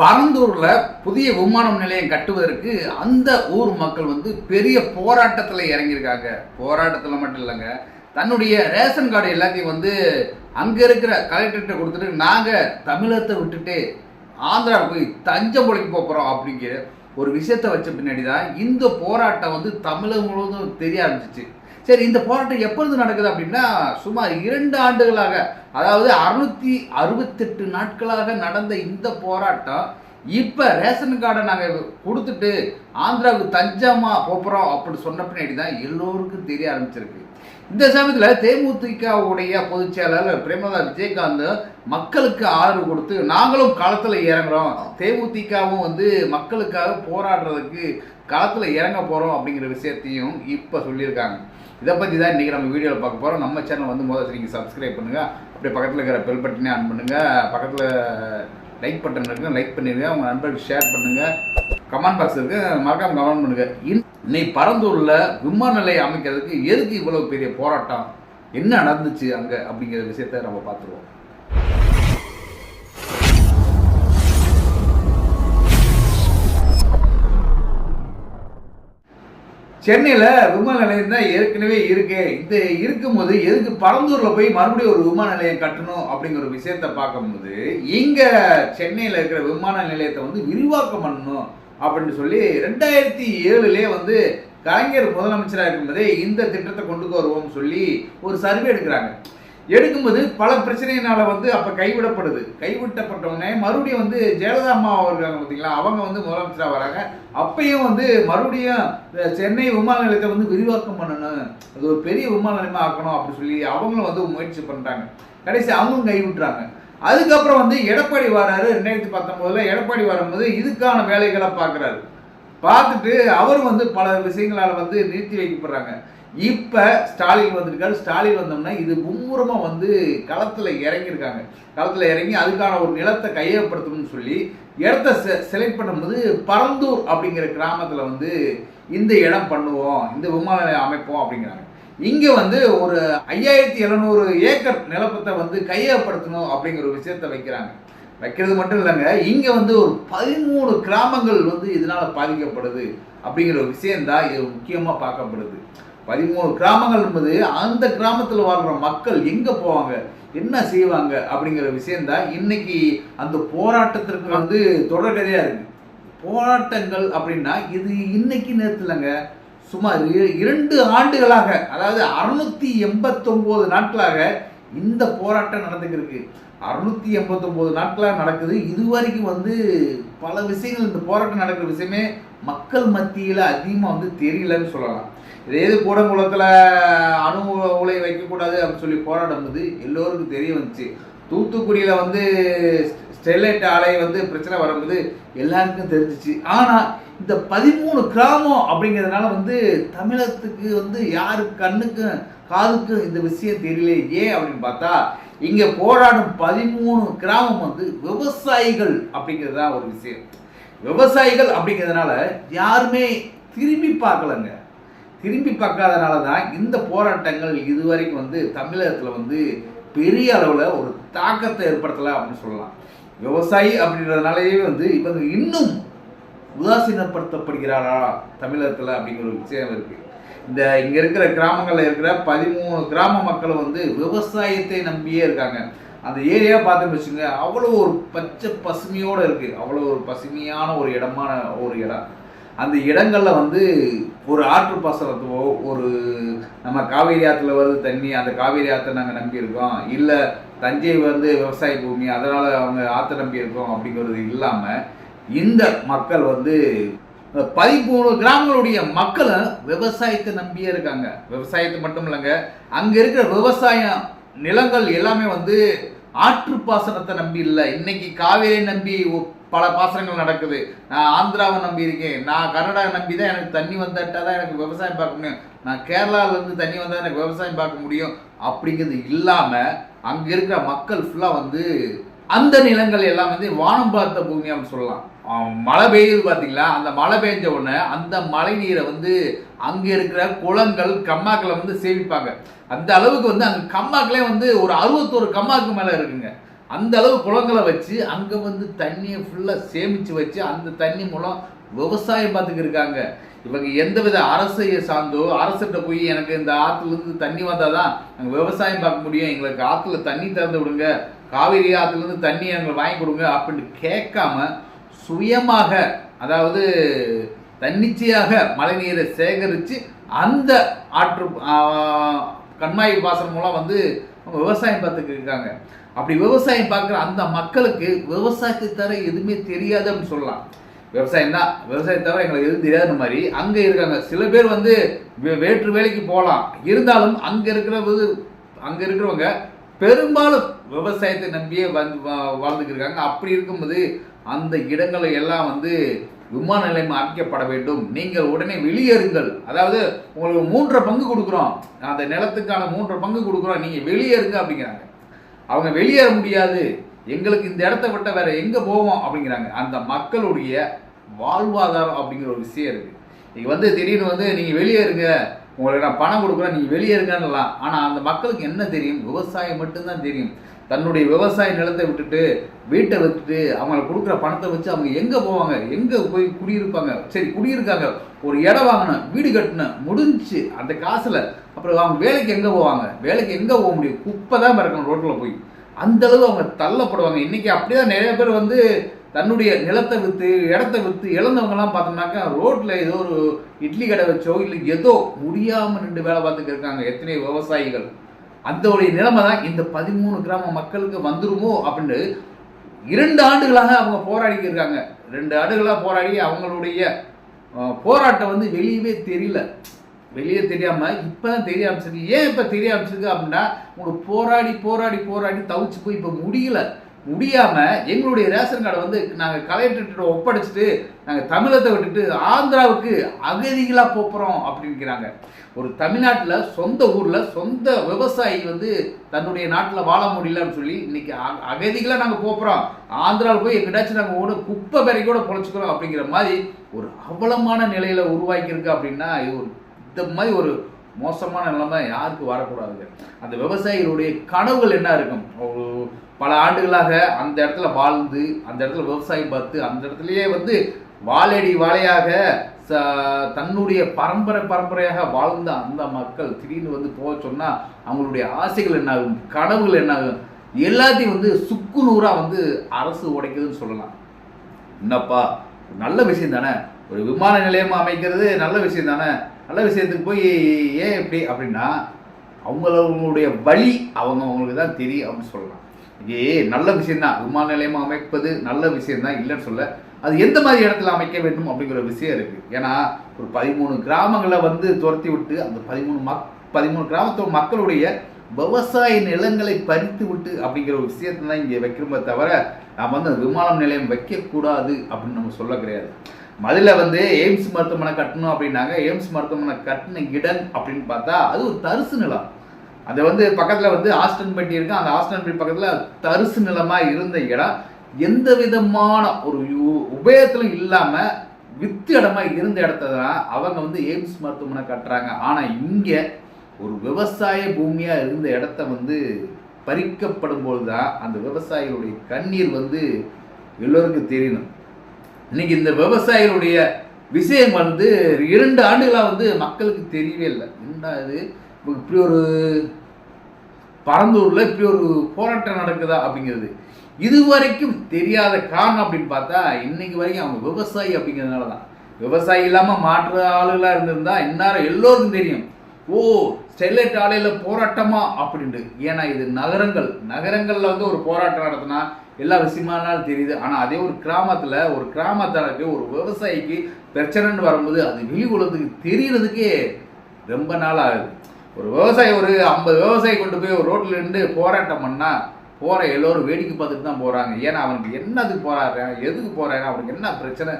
பரந்தூரில் புதிய விமானம் நிலையம் கட்டுவதற்கு அந்த ஊர் மக்கள் வந்து பெரிய போராட்டத்தில் இறங்கியிருக்காங்க. போராட்டத்தில் மட்டும் இல்லைங்க. தன்னுடைய ரேஷன் கார்டு எல்லாத்தையும் வந்து அங்கே இருக்கிற கலெக்டர்கிட்ட கொடுத்துட்டு நாங்கள் தமிழகத்தை விட்டுட்டு ஆந்திரா போய் தஞ்சம்பொழிக்கு போகிறோம் அப்படிங்கிற ஒரு விஷயத்த வச்ச பின்னாடி தான் இந்த போராட்டம் வந்து தமிழகம் முழுவதும் தெரிய ஆரம்பிச்சிச்சு. சரி இந்த போராட்டம் எப்பொழுது நடக்குது அப்படின்னா சுமார் இரண்டு ஆண்டுகளாக அதாவது அறுநூத்தி அறுபத்தெட்டு நாட்களாக நடந்த இந்த போராட்டம் இப்போ ரேஷன் கார்டை நாங்கள் கொடுத்துட்டு ஆந்திராவுக்கு தஞ்சாமா போகிறோம் அப்படின்னு சொன்ன பின்னாடி தான் எல்லோருக்கும் தெரிய ஆரம்பிச்சிருக்கு. இந்த சமயத்தில் தேமுதிகவுடைய பொதுச் செயலாளர் பிரேமலதா விஜயகாந்த் மக்களுக்கு ஆதரவு கொடுத்து நாங்களும் களத்தில் இறங்குறோம். தேமுதிகவும் வந்து மக்களுக்காக போராடுறதுக்கு களத்தில் இறங்க போகிறோம் அப்படிங்கிற விஷயத்தையும் இப்போ சொல்லியிருக்காங்க. இதை பற்றி தான் இன்றைக்கி நம்ம வீடியோவில் பார்க்க போகிறோம் நம்ம சேனல் வந்து முதல் நீங்கள் சப்ஸ்கிரைப் பண்ணுங்கள் அப்படியே பக்கத்தில் இருக்கிற பெல் பட்டனே ஆன் பண்ணுங்கள் பக்கத்தில் லைக் பட்டன் இருக்குது லைக் பண்ணிடுங்க உங்கள் நண்பர்களுக்கு ஷேர் பண்ணுங்கள் கமெண்ட் பாக்ஸ் இருக்கு. மறக்காமல் கமெண்ட் பண்ணுங்கள் இன்னைக்கு பரந்தூரில் விமான நிலையம் அமைக்கிறதுக்கு எதுக்கு இவ்வளோ பெரிய போராட்டம்? என்ன நடந்துச்சு அங்கே அப்படிங்கிற விஷயத்த நம்ம பார்த்துருவோம். சென்னையில் விமான நிலையம் தான் ஏற்கனவே இருக்கு. இந்த இருக்கும்போது எதுக்கு பரந்தூரில் போய் மறுபடியும் ஒரு விமான நிலையம் கட்டணும் அப்படிங்கிற ஒரு விஷயத்த பார்க்கும்போது இங்கே சென்னையில் இருக்கிற விமான நிலையத்தை வந்து விரிவாக்கம் பண்ணணும் அப்படின்னு சொல்லி ரெண்டாயிரத்தி ஏழுலே வந்து கலைஞர் முதலமைச்சராக இருக்கும்போதே இந்த திட்டத்தை கொண்டு வருவோம்னு சொல்லி ஒரு சர்வே எடுக்கிறாங்க. எடுக்கும்போது பல பிரச்சனையினால வந்து அப்போ கைவிடப்படுது. கைவிட்டப்பட்டவுடனே மறுபடியும் வந்து ஜெயலலிதா அம்மா அவர்கள் பார்த்தீங்களா? அவங்க வந்து முதலமைச்சராக வராங்க. அப்பயும் வந்து மறுபடியும் சென்னை விமான நிலையத்தை வந்து விரிவாக்கம் பண்ணணும். அது ஒரு பெரிய விமான நிலையமாக ஆக்கணும் அப்படின்னு சொல்லி அவங்களும் வந்து முயற்சி பண்ணுறாங்க கடைசி அவங்களும் கைவிட்டுறாங்க. அதுக்கப்புறம் வந்து எடப்பாடி வராரு. ரெண்டாயிரத்தி பத்தொம்போதுல எடப்பாடி வரும்போது இதுக்கான வேலைகளை பார்க்குறாரு. பார்த்துட்டு அவர் வந்து பல விஷயங்களால் வந்து நிறுத்தி வைக்கப்படுறாங்க. இப்போ ஸ்டாலின் வந்திருக்காரு. ஸ்டாலின் வந்தோம்னா இது மும்முரமாக வந்து களத்தில் இறங்கியிருக்காங்க. களத்தில் இறங்கி அதுக்கான ஒரு நிலத்தை கையகப்படுத்தணும்னு சொல்லி இடத்த செ செலக்ட் பண்ணும்போது பரந்தூர் அப்படிங்கிற கிராமத்தில் வந்து இந்த இடம் பண்ணுவோம் இந்த விமான நிலையம் அமைப்போம் அப்படிங்கிறாங்க. இங்கே வந்து ஒரு ஐயாயிரத்தி எழுநூறு ஏக்கர் நிலப்பத்தை வந்து கையகப்படுத்தணும் அப்படிங்கிற ஒரு விஷயத்த வைக்கிறாங்க. வைக்கிறது மட்டும் இல்லைங்க இங்கே வந்து ஒரு பதிமூணு கிராமங்கள் வந்து இதனால் பாதிக்கப்படுது அப்படிங்கிற ஒரு விஷயந்தான் இது முக்கியமாக பார்க்கப்படுது. பதிமூணு கிராமங்கள் என்பது அந்த கிராமத்தில் வாழ்கிற மக்கள் எங்கே போவாங்க? என்ன செய்வாங்க? அப்படிங்கிற விஷயந்தான் இன்னைக்கு அந்த போராட்டத்திற்கு வந்து தொடர்கதையாக இருக்கு. போராட்டங்கள் அப்படின்னா இது இன்னைக்கு நேரத்தில்ங்க சுமார் இரண்டு ஆண்டுகளாக அதாவது அறுநூத்தி எண்பத்தொம்போது நாட்களாக இந்த போராட்டம் நடந்துக்கிருக்கு அறுநூத்தி எண்பத்தொம்போது நாட்களாக நடக்குது. இது வரைக்கும் வந்து பல விஷயங்கள் இந்த போராட்டம் நடக்கிற விஷயமே மக்கள் மத்தியில் அதிகமாக வந்து தெரியலன்னு சொல்லலாம். இதே இது கூடங்குளத்தில் அணு உலை வைக்கக்கூடாது அப்படின்னு சொல்லி போராடும்போது எல்லோருக்கும் தெரிய வந்துச்சு. தூத்துக்குடியில் வந்து ஸ்டெர்லைட் ஆலை வந்து பிரச்சனை வரும்போது எல்லாருக்கும் தெரிஞ்சிச்சு. ஆனால் இந்த பதிமூணு கிராமம் அப்படிங்கிறதுனால வந்து தமிழகத்துக்கு வந்து யாரு கண்ணுக்கும் காதுக்கும் இந்த விஷயம் தெரியல ஏன் அப்படின்னு பார்த்தா இங்கே போராடும் பதிமூணு கிராமம் வந்து விவசாயிகள் அப்படிங்கிறது தான் ஒரு விஷயம். விவசாயிகள் அப்படிங்கிறதுனால யாருமே திரும்பி பார்க்கலங்க. திரும்பி பார்க்காதனால தான் இந்த போராட்டங்கள் இதுவரைக்கும் வந்து தமிழகத்தில் வந்து பெரிய அளவில் ஒரு தாக்கத்தை ஏற்படுத்தலை அப்படின்னு சொல்லலாம். விவசாயி அப்படின்றதுனாலேயே வந்து இவங்க இன்னும் உதாசீனப்படுத்தப்படுகிறாரா தமிழகத்தில் அப்படிங்கிற ஒரு விஷயம் இருக்குது இந்த இங்கே இருக்கிற கிராமங்களில் இருக்கிற பதிமூணு கிராம மக்கள் வந்து விவசாயத்தை நம்பியே இருக்காங்க. அந்த ஏரியா பார்த்துன்னு வச்சுங்க அவ்வளோ ஒரு பச்சை பசுமையோடு இருக்குது அவ்வளோ ஒரு பசுமையான ஒரு இடமான ஒரு இடம். அந்த இடங்களில் வந்து ஒரு ஆற்று பாசனத்துவோ ஒரு நம்ம காவேரி ஆற்றுல வருது தண்ணி அந்த காவேரி ஆற்றை நாங்கள் நம்பி இருக்கோம் இல்லை தஞ்சை வந்து விவசாய பூமி அதனால் அவங்க ஆற்றை நம்பி இருக்கோம் அப்படிங்கிறது இல்லாமல் இந்த மக்கள் வந்து பதிமூணு கிராமங்களுடைய மக்களும் விவசாயத்தை நம்பியே இருக்காங்க. விவசாயத்தை மட்டும் இல்லைங்க அங்கே இருக்கிற விவசாயம் நிலங்கள் எல்லாமே வந்து ஆற்று பாசனத்தை நம்பி இல்லை. இன்னைக்கு காவேரியை நம்பி பல பாசனங்கள் நடக்குது. நான் ஆந்திராவை நம்பி இருக்கேன் நான் கர்நாடகா நம்பி தான் எனக்கு தண்ணி வந்தாட்டா தான் எனக்கு விவசாயம் பார்க்க முடியும். நான் கேரளாவிலேருந்து தண்ணி வந்தால் எனக்கு விவசாயம் பார்க்க முடியும். அப்படிங்கிறது இல்லாமல் அங்கே இருக்கிற மக்கள் ஃபுல்லாக வந்து அந்த நிலங்கள் எல்லாம் வந்து வானம் பார்த்த பூமி அப்படின்னு சொல்லலாம். மழை பெய்யுது பார்த்தீங்களா அந்த மழை பெஞ்ச உடனே அந்த மழை நீரை வந்து அங்கே இருக்கிற குளங்கள் கம்மாக்களை வந்து சேமிப்பாங்க. அந்த அளவுக்கு வந்து அங்கே கம்மாக்களே வந்து ஒரு அறுபத்தோரு கம்மாக்கு மேலே இருக்குங்க. அந்த அளவு குளங்களை வச்சு அங்கே வந்து தண்ணியை ஃபுல்லாக சேமித்து வச்சு அந்த தண்ணி மூலம் விவசாயம் பார்த்துக்கிருக்காங்க இவங்க இவங்க எந்தவித அரசையை சார்ந்தோ அரசிட்ட போய் எனக்கு இந்த ஆற்றுலேருந்து தண்ணி வந்தால் தான் நாங்கள் விவசாயம் பார்க்க முடியும். எங்களுக்கு ஆற்றுல தண்ணி திறந்து விடுங்க. காவிரி ஆற்றுலேருந்து தண்ணி எங்களுக்கு வாங்கி கொடுங்க அப்படின்னு கேட்காம சுயமாக அதாவது தன்னிச்சையாக மழைநீரை சேகரித்து அந்த ஆற்று கண்மாய் பாசனம் மூலம் வந்து அவங்க விவசாயம் பார்த்துக்கிருக்காங்க அப்படி விவசாயம் பார்க்குற அந்த மக்களுக்கு விவசாயத்தை தவிர எதுவுமே தெரியாது அப்படின்னு சொல்லலாம். விவசாயம் தான். விவசாயத்தை தவிர எங்களுக்கு எதுவும் தெரியாத மாதிரி அங்கே இருக்காங்க. சில பேர் வந்து வே- வேற்று வேலைக்கு போகலாம். இருந்தாலும் அங்கே இருக்கிற அங்கே இருக்கிறவங்க பெரும்பாலும் விவசாயத்தை நம்பியே வந்து வா- வாழ்ந்துட்டு இருக்காங்க. அப்படி இருக்கும்போது அந்த இடங்களை எல்லாம் வந்து விமான நிலையம் அமைக்கப்பட வேண்டும். நீங்கள் உடனே வெளியேறுங்கள். அதாவது உங்களுக்கு மூன்றரை பங்கு கொடுக்குறோம். அந்த நிலத்துக்கான மூன்றரை பங்கு கொடுக்குறோம். நீங்கள் வெளியேறுங்க அப்படிங்கிறாங்க. அவங்க வெளியேற முடியாது. எங்களுக்கு இந்த இடத்த விட்ட வேற எங்க போவோம் அப்படிங்கிறாங்க. அந்த மக்களுடைய வாழ்வாதாரம் அப்படிங்கிற ஒரு விஷயம் இருக்கு. நீங்கள் வந்து திடீர்னு வந்து நீங்க வெளியேறுங்க. உங்களுக்கு நான் பணம் கொடுக்குறேன் நீங்க வெளியேறுங்கன்னலாம். ஆனா அந்த மக்களுக்கு என்ன தெரியும்? விவசாயம் மட்டும்தான் தெரியும். தன்னுடைய விவசாய நிலத்தை விட்டுட்டு வீட்டை விட்டுட்டு அவங்களை கொடுக்குற பணத்தை வச்சு அவங்க எங்கே போவாங்க? எங்கே போய் குடியிருப்பாங்க? சரி குடியிருக்காங்க. ஒரு இடம் வாங்கினேன் வீடு கட்டினேன் முடிஞ்சு அந்த காசில் அப்புறம் அவங்க வேலைக்கு எங்கே போவாங்க? வேலைக்கு எங்கே போக முடியும்? குப்பை தான் பிறக்கணும் ரோட்டில் போய். அந்த அளவு அவங்க தள்ளப்படுவாங்க. இன்றைக்கி அப்படியே தான் நிறைய பேர் வந்து தன்னுடைய நிலத்தை விற்று இடத்த விற்று இழந்தவங்கலாம் பார்த்தோம்னாக்கா ரோட்டில் ஏதோ ஒரு இட்லி கடை வச்சோ இல்லை ஏதோ முடியாமல் நின்று வேலை பார்த்துட்டு இருக்காங்க. எத்தனை விவசாயிகள். அந்த ஒரு நிலைமை தான் இந்த பதிமூணு கிராம மக்களுக்கு வந்துருமோ அப்படின்னு இரண்டு ஆண்டுகளாக அவங்க போராடி இருக்காங்க. ரெண்டு ஆண்டுகளாக போராடி அவங்களுடைய போராட்டம் வந்து வெளியவே தெரியல. வெளியே தெரியாம இப்பதான் தெரிய ஆரம்பிச்சிருக்கு. ஏன் இப்ப தெரிய ஆரம்பிச்சிருக்கு அப்படின்னா உங்களுக்கு போராடி போராடி போராடி தவிச்சு போய் இப்ப முடியல. முடியாம எங்களுடைய ரேஷன் கார்டை வந்து நாங்க கலெக்டர்கிட்ட ஒப்படைச்சிட்டு நாங்க தமிழகத்தை விட்டுட்டு ஆந்திராவுக்கு அகதிகளா போகிறோம் அப்படிங்கிறாங்க. ஒரு தமிழ்நாட்டில் சொந்த ஊர்ல சொந்த விவசாயி வந்து தன்னுடைய நாட்டில் வாழ முடியலன்னு சொல்லி இன்னைக்கு அகதிகளாக நாங்கள் நாங்க ஆந்திராவில் போய் எங்கிட்டாச்சும் நாங்கள் ஓட குப்பை பெறை கூட பொழைச்சிக்கிறோம் அப்படிங்கிற மாதிரி ஒரு அவலமான நிலையில உருவாக்கியிருக்கு அப்படின்னா இது ஒரு இந்த மாதிரி ஒரு மோசமான நிலைமை யாருக்கு வரக்கூடாது அந்த விவசாயிகளுடைய கனவுகள் என்ன இருக்கும்? பல ஆண்டுகளாக அந்த இடத்துல வாழ்ந்து அந்த இடத்துல விவசாயம் பார்த்து அந்த இடத்துலயே வந்து வாழடி வாழையாக ச- தன்னுடைய பரம்பரை பரம்பரையாக வாழ்ந்த அந்த மக்கள் திடீர்னு வந்து போக சொன்னால் அவங்களுடைய ஆசைகள் என்னாகும் கனவுகள் என்னாகும் எல்லாத்தையும் வந்து சுக்கு நூறாக வந்து அரசு உடைக்குதுன்னு சொல்லலாம். என்னப்பா நல்ல விஷயம் தானே? ஒரு விமான நிலையம் அமைக்கிறது நல்ல விஷயம் தானே? நல்ல விஷயத்துக்கு போய் ஏன் எப்படி அப்படின்னா அவங்களுடைய வழி அவங்க அவங்களுக்கு தான் தெரியும் அப்படின்னு சொல்லலாம். ஏ நல்ல விஷயம்தான். விமான நிலையம் அமைப்பது நல்ல விஷயம்தான் இல்லைன்னு சொல்ல. அது எந்த மாதிரி இடத்துல அமைக்க வேண்டும் அப்படிங்கிற விஷயம் இருக்கு. ஏன்னா ஒரு பதிமூணு கிராமங்களை வந்து துரத்தி விட்டு அந்த பதிமூணு மக் பதிமூணு கிராமத்தோட மக்களுடைய விவசாய நிலங்களை பறித்து விட்டு அப்படிங்கிற ஒரு விஷயத்தை தான் இங்கே வைக்கிறோமே தவிர நாம் வந்து அந்த நிலையம் வைக்கக்கூடாது அப்படின்னு நம்ம சொல்ல கிடையாது. மதுரை வந்து எய்ம்ஸ் மருத்துவமனை கட்டணும் அப்படின்னாங்க. எய்ம்ஸ் மருத்துவமனை கட்டின இடம் அப்படின்னு பார்த்தா அது ஒரு தரிசு நிலம். அது வந்து பக்கத்தில் வந்து ஆஸ்டன்பட்டி இருக்கு. அந்த ஆஸ்டன்பட்டி பக்கத்தில் தரிசு நிலமாக இருந்த இடம். எந்த விதமான ஒரு யு- உபயோகத்திலும் இல்லாமல் வித்து இடமா இருந்த இடத்த தான் அவங்க வந்து எய்ம்ஸ் மருத்துவமனை கட்டுறாங்க. ஆனால் இங்கே ஒரு விவசாய பூமியாக இருந்த இடத்த வந்து பறிக்கப்படும் போது தான் அந்த விவசாயிகளுடைய கண்ணீர் வந்து எல்லோருக்கும் தெரியணும். இன்னைக்கு இந்த விவசாயிகளுடைய விஷயம் வந்து இரண்டு ஆண்டுகளாக வந்து மக்களுக்கு தெரியவே இல்லை. ரெண்டாவது இப்படி ஒரு பரந்தூரில் இப்படி ஒரு போராட்டம் நடக்குதா அப்படிங்கிறது. இதுவரைக்கும் தெரியாத காரணம் அப்படின்னு பார்த்தா இன்னைக்கு வரைக்கும் அவங்க விவசாயி அப்படிங்கிறதுனால தான். விவசாயி இல்லாமல் மாற்று ஆளுகளாக இருந்திருந்தா இந்நேரம் எல்லோருக்கும் தெரியும். ஓ ஸ்டெர்லைட் ஆலையில் போராட்டமா அப்படின்ட்டு. ஏன்னா இது நகரங்கள். நகரங்களில் வந்து ஒரு போராட்டம் நடத்தினா எல்லா விஷயமானாலும் தெரியுது. ஆனால் அதே ஒரு கிராமத்தில் ஒரு கிராமத்தாருக்கு ஒரு விவசாயிக்கு பிரச்சனைன்னு வரும்போது அது வெளி உலகத்துக்கு தெரியறதுக்கே ரொம்ப நாள் ஆகுது. ஒரு விவசாயி ஒரு ஐம்பது விவசாயி கொண்டு போய் ஒரு ரோட்டில் இருந்து போராட்டம் பண்ணால் போகிற எல்லோரும் வேடிக்கை பார்த்துட்டு தான் போகிறாங்க ஏன்னா அவனுக்கு என்னதுக்கு போகிறாரு எதுக்கு போறாங்க அவனுக்கு என்ன பிரச்சனை?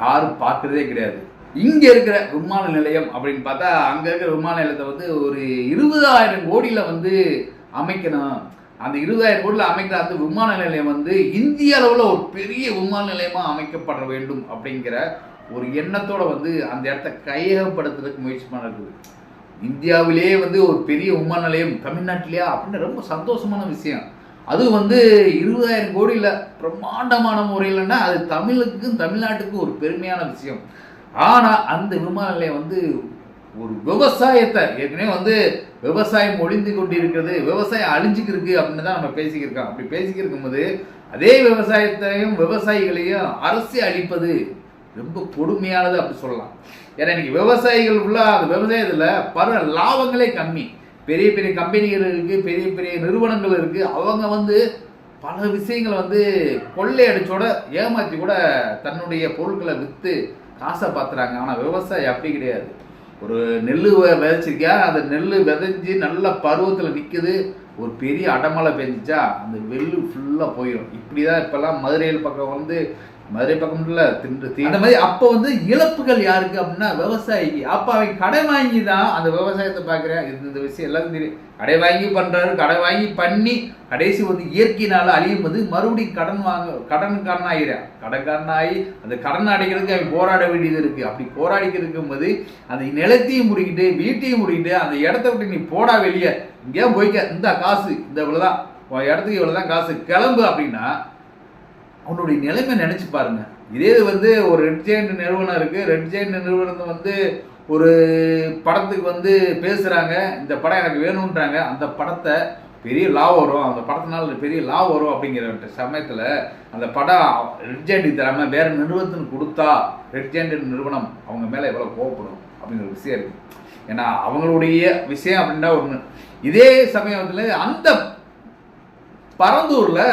யாரும் பார்க்குறதே கிடையாது. இங்கே இருக்கிற விமான நிலையம் அப்படின்னு பார்த்தா அங்கே இருக்கிற விமான நிலையத்தை வந்து ஒரு இருபதாயிரம் கோடியில் வந்து அமைக்கணும். அந்த இருபதாயிரம் கோடியில் அமைக்கிற அந்த விமான நிலையம் வந்து இந்திய அளவில் ஒரு பெரிய விமான நிலையமாக அமைக்கப்பட வேண்டும் அப்படிங்கிற ஒரு எண்ணத்தோடு வந்து அந்த இடத்த கையகப்படுத்துறதுக்கு முயற்சி பண்ணுறது இந்தியாவிலேயே வந்து ஒரு பெரிய விமான நிலையம் தமிழ்நாட்டிலேயா அப்படின்னு ரொம்ப சந்தோஷமான விஷயம். அது வந்து இருபதாயிரம் கோடியில் பிரம்மாண்டமான முறையில்னா அது தமிழுக்கும் தமிழ்நாட்டுக்கும் ஒரு பெருமையான விஷயம். ஆனால் அந்த விமான நிலையம் வந்து ஒரு விவசாயத்தை ஏற்கனவே வந்து விவசாயம் ஒழிந்து கொண்டு இருக்கிறது விவசாயம் அழிஞ்சுக்கிருக்கு அப்படின்னு தான் நம்ம பேசிக்கிருக்கோம். அப்படி பேசிக்கிருக்கும் போது அதே விவசாயத்தையும் விவசாயிகளையும் அரசு அழிப்பது ரொம்ப கொடுமையானது அப்படி சொல்லலாம். ஏன்னா இன்னைக்கு விவசாயிகள் ஃபுல்லாக அந்த விவசாயத்தில் பல லாபங்களே கம்மி. பெரிய பெரிய கம்பெனிகள் இருக்குது பெரிய பெரிய நிறுவனங்கள் இருக்குது அவங்க வந்து பல விஷயங்களை வந்து கொள்ளையடிச்சோட ஏமாற்றி கூட தன்னுடைய பொருட்களை விற்று காசை பார்த்துறாங்க ஆனால் விவசாயி அப்படி கிடையாது. ஒரு நெல் விதைச்சிருக்கா அந்த நெல் விதைஞ்சி நல்ல பருவத்தில் நிற்குது ஒரு பெரிய அடமலை பெஞ்சிச்சா அந்த வெள்ளு ஃபுல்லாக போயிடும் இப்படி தான் இப்போல்லாம் மதுரையில் பக்கம் வந்து மதுரை பக்கம் இல்லை தின்று தீ. அந்த மாதிரி அப்போ வந்து இழப்புகள் யாருக்கு அப்படின்னா விவசாயிக்கு. அப்போ அவங்க கடை வாங்கி தான் அந்த விவசாயத்தை பார்க்குறேன். இது இந்த விஷயம் எல்லாருக்கும் தெரியும் கடை வாங்கி பண்ணுறாரு கடை வாங்கி பண்ணி கடைசி வந்து இயற்கையினால அழியும் போது மறுபடியும் கடன் வாங்க கடனுக்காரன் ஆகிறான் கடன்காரன் ஆகி அந்த கடன் அடைக்கிறதுக்கு அவன் போராட வேண்டியது இருக்குது அப்படி போராடிக்க இருக்கும்போது அந்த நிலத்தையும் முடிக்கிட்டு வீட்டையும் முடிக்கிட்டு அந்த இடத்த விட்டு நீ போடா வெளியே. இங்கேயே போய்க்க. இந்த காசு இந்த இவ்வளோதான் இடத்துக்கு இவ்வளோதான் காசு. கிளம்பு அப்படின்னா அவனுடைய நிலைமை நினைச்சு பாருங்க. இதே இது வந்து ஒரு ரெட் ஜெயிண்ட் நிறுவனம் இருக்கு. ரெட் ஜெயிண்ட் நிறுவனத்தை வந்து ஒரு படத்துக்கு வந்து பேசுறாங்க. இந்த படம் எனக்கு வேணுன்றாங்க அந்த படத்தை பெரிய லாபம் வரும். அந்த படத்தினால பெரிய லாபம் வரும் அப்படிங்கிற சமயத்தில் அந்த படம் ரெட் ஜெயிண்ட் தராம வேற நிறுவனத்துக்கு கொடுத்தா ரெட் ஜெயிண்ட் நிறுவனம் அவங்க மேலே எவ்வளோ கோவப்படும் அப்படிங்கிற ஒரு விஷயம் இருக்கு. ஏன்னா அவங்களுடைய விஷயம் அப்படின்னா ஒன்று இதே சமயத்தில் அந்த பரந்தூரில்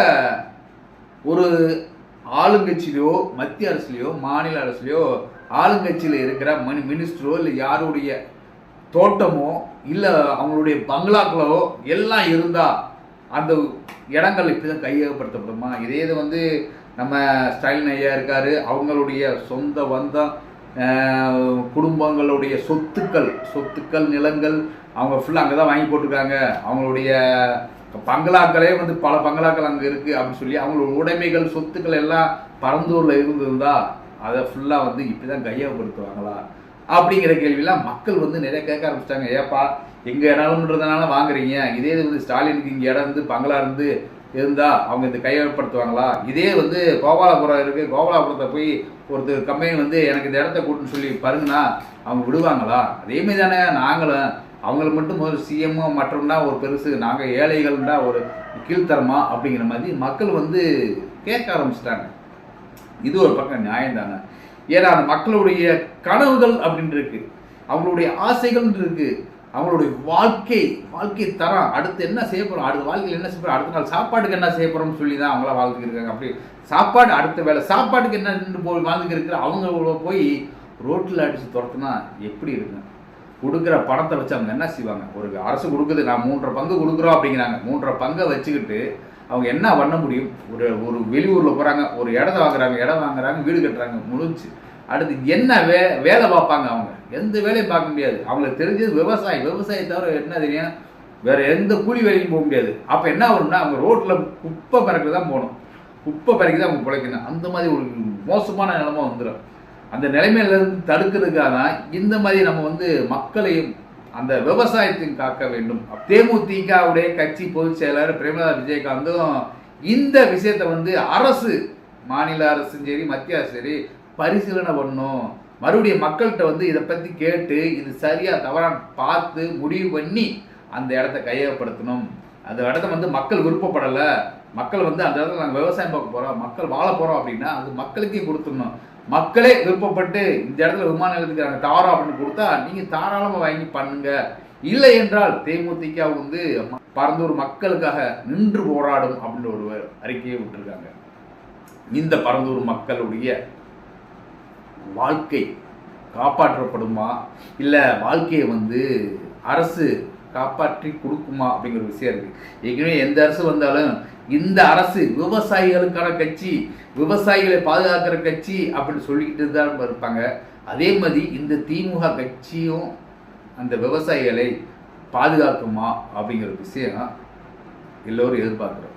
ஒரு ஆளுங்கட்சியிலையோ மத்திய அரசுலையோ மாநில அரசுலையோ ஆளுங்கட்சியில் இருக்கிற மனி மினிஸ்டரோ இல்லை யாருடைய தோட்டமோ இல்லை அவங்களுடைய பங்களாக்களோ எல்லாம் இருந்தால் அந்த இடங்கள் இப்படி தான் கையகப்படுத்தப்படுமா? இதே இது வந்து நம்ம ஸ்டாலின் ஐயா இருக்கார். அவங்களுடைய சொந்த வந்தம் குடும்பங்களுடைய சொத்துக்கள் சொத்துக்கள் நிலங்கள் அவங்க ஃபுல்லாக அங்கே தான் வாங்கி போட்டிருக்காங்க. அவங்களுடைய பங்களாக்களே வந்து பல பங்களாக்கள் அங்கே இருக்குது அப்படின்னு சொல்லி அவங்களோட உடைமைகள் சொத்துக்கள் எல்லாம் பரந்தூரில் இருந்திருந்தா அதை ஃபுல்லாக வந்து இப்படி தான் கையகப்படுத்துவாங்களா? அப்படிங்கிற கேள்வியெல்லாம் மக்கள் வந்து நிறைய கேட்க ஆரம்பிச்சிட்டாங்க. ஏப்பா எங்கள் இடம்ன்றதுனால வாங்குறீங்க. இதே இது வந்து ஸ்டாலினுக்கு இங்கே இடம் இருந்து பங்களா இருந்து இருந்தால் அவங்க இந்த கையகப்படுத்துவாங்களா? இதே வந்து கோபாலபுரம் இருக்குது கோபாலபுரத்தை போய் ஒருத்தர் கம்பெனி வந்து எனக்கு இந்த இடத்த கூட்டுன்னு சொல்லி பாருங்கண்ணா அவங்க விடுவாங்களா? அதே மாதிரி தானே நாங்களும் அவங்களுக்கு மட்டும் முதல்ல சிஎம்ஓ மற்றம்னா ஒரு பெருசு நாங்கள் ஏழைகள்னா ஒரு கீழ்த்தரமா அப்படிங்கிற மாதிரி மக்கள் வந்து கேட்க ஆரம்பிச்சிட்டாங்க. இது ஒரு பக்கம் நியாயம் தானே ஏன்னா அந்த மக்களுடைய கனவுகள் அப்படின்னு இருக்கு. அவங்களுடைய ஆசைகள் இருக்கு. அவங்களுடைய வாழ்க்கை வாழ்க்கை தரம். அடுத்து என்ன செய்ய போகிறோம் அடுத்த வாழ்க்கையில் என்ன செய்ய அடுத்த நாள் சாப்பாட்டுக்கு என்ன செய்ய போகிறோம்னு சொல்லி தான் அவங்களா வாழ்ந்துக்கு இருக்காங்க. அப்படி சாப்பாடு அடுத்த வேலை சாப்பாட்டுக்கு என்ன போய் வாழ்ந்துக்கு அவங்க போய் ரோட்டில் அடித்து துரத்துனா எப்படி இருக்குங்க கொடுக்குற பணத்தை வச்சு அவங்க என்ன செய்வாங்க? ஒரு அரசு கொடுக்குது நான் மூன்றரை பங்கு கொடுக்குறோம் அப்படிங்கிறாங்க. மூன்றரை பங்கை வச்சுக்கிட்டு அவங்க என்ன பண்ண முடியும்? ஒரு ஒரு வெளியூரில் போகிறாங்க ஒரு இடத்த வாங்குறாங்க இடம் வாங்குறாங்க வீடு கட்டுறாங்க முடிஞ்சு. அடுத்து என்ன வே வேலை பார்ப்பாங்க அவங்க? எந்த வேலையும் பார்க்க முடியாது. அவங்களுக்கு தெரிஞ்சது விவசாயம். விவசாயத்தை தவிர என்ன தெரியும்? வேறு எந்த கூலி வேலைக்கும் போக முடியாது. அப்போ என்ன வரும்னா அவங்க ரோட்டில் குப்பை பறக்க தான் போகணும். குப்பை பறக்க தான் அவங்க பிழைக்கணும். அந்த மாதிரி ஒரு மோசமான நிலமா வந்துடும் அந்த நிலைமையிலிருந்து தடுக்கிறதுக்காக தான் இந்த மாதிரி நம்ம வந்து மக்களையும் அந்த விவசாயத்தையும் காக்க வேண்டும். தேமுதிகவுடைய கட்சி பொதுச் செயலாளர் பிரேமலதா விஜயகாந்தும் இந்த விஷயத்தை வந்து அரசு மாநில அரசும் சரி மத்திய அரசு சரி பரிசீலனை பண்ணும். மறுபடியும் மக்கள்கிட்ட வந்து இதை பற்றி கேட்டு இது சரியாக தவறான பார்த்து முடிவு பண்ணி அந்த இடத்த கையகப்படுத்தணும். அந்த இடத்த வந்து மக்கள் விருப்பப்படலை. மக்கள் வந்து அந்த இடத்துல நாங்கள் விவசாயம் பார்க்க போகிறோம் மக்கள் வாழ போகிறோம் அப்படின்னா அது மக்களுக்கே கொடுத்துடணும். மக்களே விருப்பப்பட்டு இந்த இடத்துல விமான நிலையத்துக்கு நாங்கள் தாரோம் அப்படின்னு கொடுத்தா நீங்கள் தாராளமாக வாங்கி பண்ணுங்க. இல்லை என்றால் தேமுதிக வந்து பரந்தூர் மக்களுக்காக நின்று போராடும் அப்படின்ற ஒரு அறிக்கையை விட்டுருக்காங்க. இந்த பரந்தூர் மக்களுடைய வாழ்க்கை காப்பாற்றப்படுமா? இல்லை வாழ்க்கையை வந்து அரசு காப்பாற்றி கொடுக்குமா அப்படிங்கிற விஷயம் இருக்கு. ஏற்கனவே எந்த அரசு வந்தாலும் இந்த அரசு விவசாயிகளுக்கான கட்சி விவசாயிகளை பாதுகாக்கிற கட்சி அப்படின்னு சொல்லிக்கிட்டு தான் இருப்பாங்க. அதே மாதிரி இந்த திமுக கட்சியும் அந்த விவசாயிகளை பாதுகாக்குமா அப்படிங்கிற விஷயம் எல்லோரும் எதிர்பார்க்குறோம்.